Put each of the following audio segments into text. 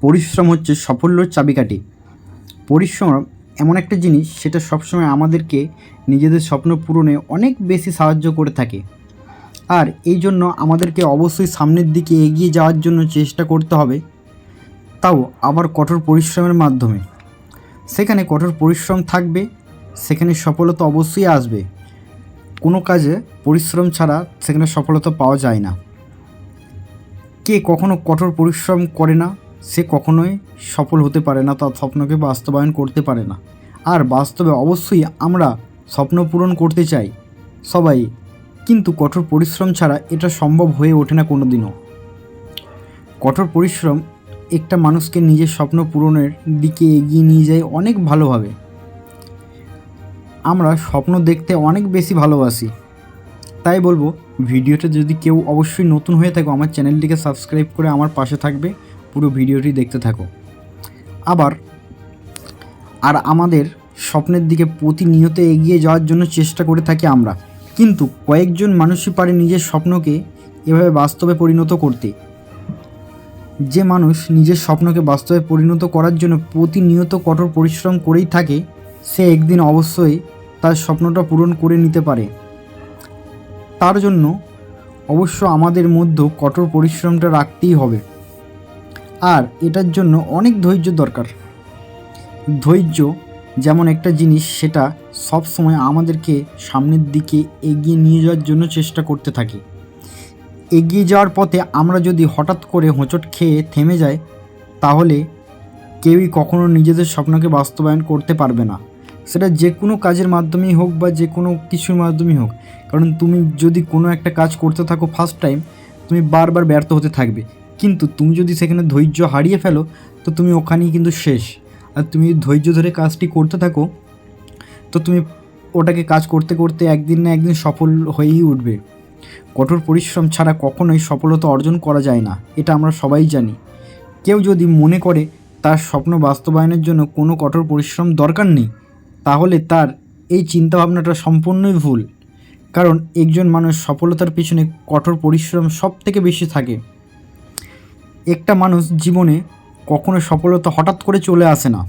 পরিশ্রম হচ্ছে সাফল্যর চাবিকাঠি। পরিশ্রম এমন একটা জিনিস, সেটা সবসময় আমাদেরকে নিজেদের স্বপ্ন পূরণে অনেক বেশি সাহায্য করে থাকে। আর এই জন্য আমাদেরকে অবশ্যই সামনের দিকে এগিয়ে যাওয়ার জন্য চেষ্টা করতে হবে। তাও আবার কঠোর পরিশ্রমের মাধ্যমে। সেখানে কঠোর পরিশ্রম থাকবে, সেখানে সফলতা অবশ্যই আসবে। কোনো কাজে পরিশ্রম ছাড়া সেখানে সফলতা পাওয়া যায় না। কে কখনো কঠোর পরিশ্রম করে না সে কখনোই সফল হতে পারে না, তার স্বপ্নকে বাস্তবায়ন করতে পারে না। আর বাস্তবে অবশ্যই আমরা স্বপ্ন পূরণ করতে চাই, সবাই। কিন্তু কঠোর পরিশ্রম ছাড়া এটা সম্ভব হয়ে ওঠে না কোনো দিনও কঠোর পরিশ্রম একটা মানুষকে নিজের স্বপ্ন পূরণের দিকে এগিয়ে নিয়ে যায় অনেক ভালোভাবে। আমরা স্বপ্ন দেখতে অনেক বেশি ভালোবাসি। তাই বলব, ভিডিওটা যদি কেউ অবশ্যই নতুন হয়ে থাকো, আমার চ্যানেলটিকে সাবস্ক্রাইব করে আমার পাশে থাকবে। পুরো ভিডিওটি দেখতে থাকো। আবার, আর আমাদের স্বপ্নের দিকে প্রতিনিয়ত এগিয়ে যাওয়ার জন্য চেষ্টা করে থাকি আমরা। কিন্তু কয়েকজন মানুষই পারে নিজের স্বপ্নকে এভাবে বাস্তবে পরিণত করতে। যে মানুষ নিজের স্বপ্নকে বাস্তবে পরিণত করার জন্য প্রতিনিয়ত কঠোর পরিশ্রম করেই থাকে, সে একদিন অবশ্যই তার স্বপ্নটা পূরণ করে নিতে পারে। তার জন্য অবশ্য আমাদের মধ্যে কঠোর পরিশ্রমটা রাখতেই হবে। আর এটার জন্য অনেক ধৈর্য দরকার। ধৈর্য যেমন একটা জিনিস, সেটা সব সময় আমাদেরকে সামনের দিকে এগিয়ে নিয়ে যাওয়ার জন্য চেষ্টা করতে থাকে। এগিয়ে যাওয়ার পথে আমরা যদি হঠাৎ করে হোঁচট খেয়ে থেমে যাই, তাহলে কেউই কখনো নিজেদের স্বপ্নকে বাস্তবায়ন করতে পারবে না। সেটা যে কোনো কাজের মাধ্যমেই হোক বা যে কোনো কিছুর মাধ্যমেই হোক। কারণ তুমি যদি কোনো একটা কাজ করতে থাকো ফার্স্ট টাইম তুমি বারবার ব্যর্থ হতে থাকবে। কিন্তু তুমি যদি সেখানে ধৈর্য হারিয়ে ফেলো, তো তুমি ওখানেই কিন্তু শেষ। আর তুমি ধৈর্য ধরে কাজটি করতে থাকো, তো তুমি ওটাকে কাজ করতে করতে একদিন না একদিন সফল হয়েই উঠবে। কঠোর পরিশ্রম ছাড়া কখনোই সফলতা অর্জন করা যায় না, এটা আমরা সবাই জানি। কেউ যদি মনে করে তার স্বপ্ন বাস্তবায়নের জন্য কোনো কঠোর পরিশ্রম দরকার নেই, তাহলে তার এই চিন্তাভাবনাটা সম্পূর্ণই ভুল। কারণ একজন মানুষ সফলতার পিছনে কঠোর পরিশ্রম সব থেকে বেশি থাকে। একটা মানুষ জীবনে কখনো সফলতা হঠাৎ করে চলে আসে না।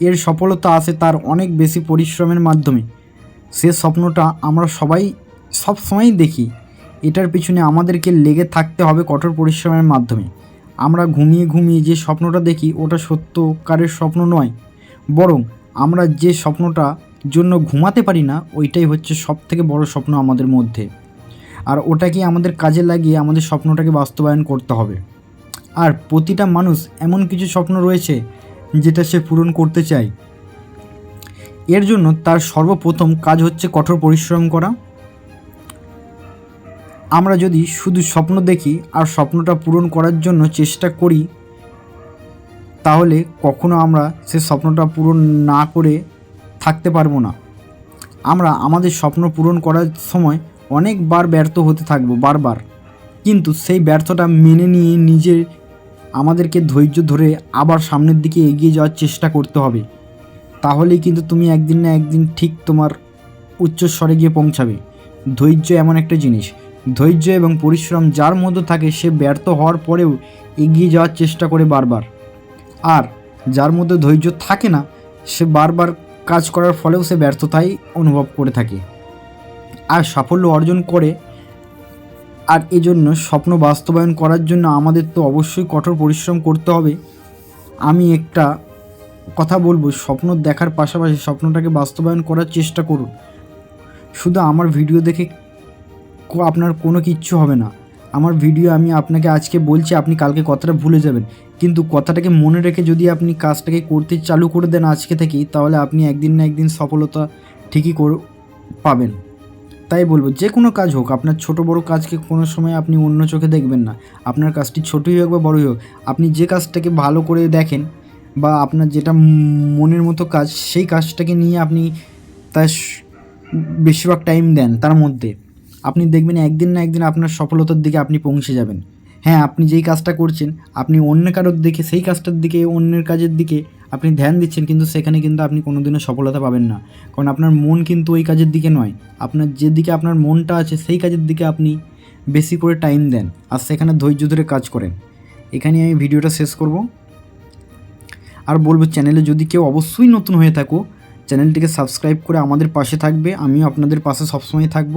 এর সফলতা আসে তার অনেক বেশি পরিশ্রমের মাধ্যমে। সে স্বপ্নটা আমরা সবাই সব সময়ই দেখি। এটার পিছনে আমাদেরকে লেগে থাকতে হবে কঠোর পরিশ্রমের মাধ্যমে। আমরা ঘুমিয়ে ঘুমিয়ে যে স্বপ্নটা দেখি, ওটা সত্যকারের স্বপ্ন নয়। বরং আমরা যে স্বপ্নটা জন্য ঘুমাতে পারি না, ওইটাই হচ্ছে সব থেকে বড় স্বপ্ন আমাদের মধ্যে। আর ওটাকে আমাদের কাজে লাগিয়ে আমাদের স্বপ্নটাকে বাস্তবায়ন করতে হবে। আর প্রতিটা মানুষ এমন কিছু স্বপ্ন রয়েছে যেটা সে পূরণ করতে চায়। এর জন্য তার সর্বপ্রথম কাজ হচ্ছে কঠোর পরিশ্রম করা। আমরা যদি শুধু স্বপ্ন দেখি আর স্বপ্নটা পূরণ করার জন্য চেষ্টা করি, তাহলে কখনো আমরা সে স্বপ্নটা পূরণ না করে থাকতে পারব না। আমরা আমাদের স্বপ্ন পূরণ করার সময় অনেকবার ব্যর্থ হতে থাকব, বারবার। কিন্তু সেই ব্যর্থটা মেনে নিয়ে নিজের আমাদেরকে ধৈর্য ধরে আবার সামনের দিকে এগিয়ে যাওয়ার চেষ্টা করতে হবে। তাহলেই কিন্তু তুমি একদিন না একদিন ঠিক তোমার উচ্চস্বরে গিয়ে পৌঁছাবে। ধৈর্য এমন একটা জিনিস। ধৈর্য এবং পরিশ্রম যার মধ্যে থাকে সে ব্যর্থ হওয়ার পরেও এগিয়ে যাওয়ার চেষ্টা করে বারবার। আর যার মধ্যে ধৈর্য থাকে না, সে বারবার কাজ করার ফলেও সে ব্যর্থতাই অনুভব করে থাকে। আর সাফল্য অর্জন করে আর এজন্য স্বপ্ন বাস্তবায়ন করার জন্য আমাদের তো অবশ্যই কঠোর পরিশ্রম করতে হবে। আমি একটা কথা বলব, স্বপ্ন দেখার পাশাপাশি স্বপ্নটাকে বাস্তবায়ন করার চেষ্টা করুন। শুধু আমার ভিডিও দেখে আপনার কোনো কিচ্ছু হবে না। আমার ভিডিও আমি আপনাকে আজকে বলছি, আপনি কালকে কথাটা ভুলে যাবেন। কিন্তু কথাটাকে মনে রেখে যদি আপনি কাজটাকে করতে চালু করে দেন আজকে থেকেই, তাহলে আপনি একদিন না একদিন সফলতা ঠিকই পাবেন। তাই বলব, যে কোনো কাজ হোক, আপনার ছোট বড় কাজকে কোনো সময় আপনি অন্য চোখে দেখবেন না। আপনার কাজটি ছোটই হোক বা বড়ই হোক, আপনি যে কাজটাকে ভালো করে দেখেন বা আপনার যেটা মনের মতো কাজ, সেই কাজটাকে নিয়ে আপনি তার বেশিরভাগ টাইম দেন তার মধ্যে। আপনি দেখবেন একদিন না একদিন আপনার সফলতার দিকে আপনি পৌঁছে যাবেন। হ্যাঁ আপনি যেই কাজটা করছেন, আপনি অন্য কারোর দিকে, সেই কাজটার দিকে, অন্যের কাজের দিকে আপনি ধ্যান দিচ্ছেন, কিন্তু সেখানে কিন্তু আপনি কোনোদিনও সফলতা পাবেন না। কারণ আপনার মন কিন্তু ওই কাজের দিকে নয়। আপনার যেদিকে আপনার মনটা আছে, সেই কাজের দিকে আপনি বেশি করে টাইম দেন আর সেখানে ধৈর্য ধরে কাজ করেন। এখানে আমি ভিডিওটা শেষ করব। আর বলব, চ্যানেলে যদি কেউ অবশ্যই নতুন হয়ে থাকো, চ্যানেলটিকে সাবস্ক্রাইব করে আমাদের পাশে থাকবে। আমিও আপনাদের পাশে সবসময় থাকব।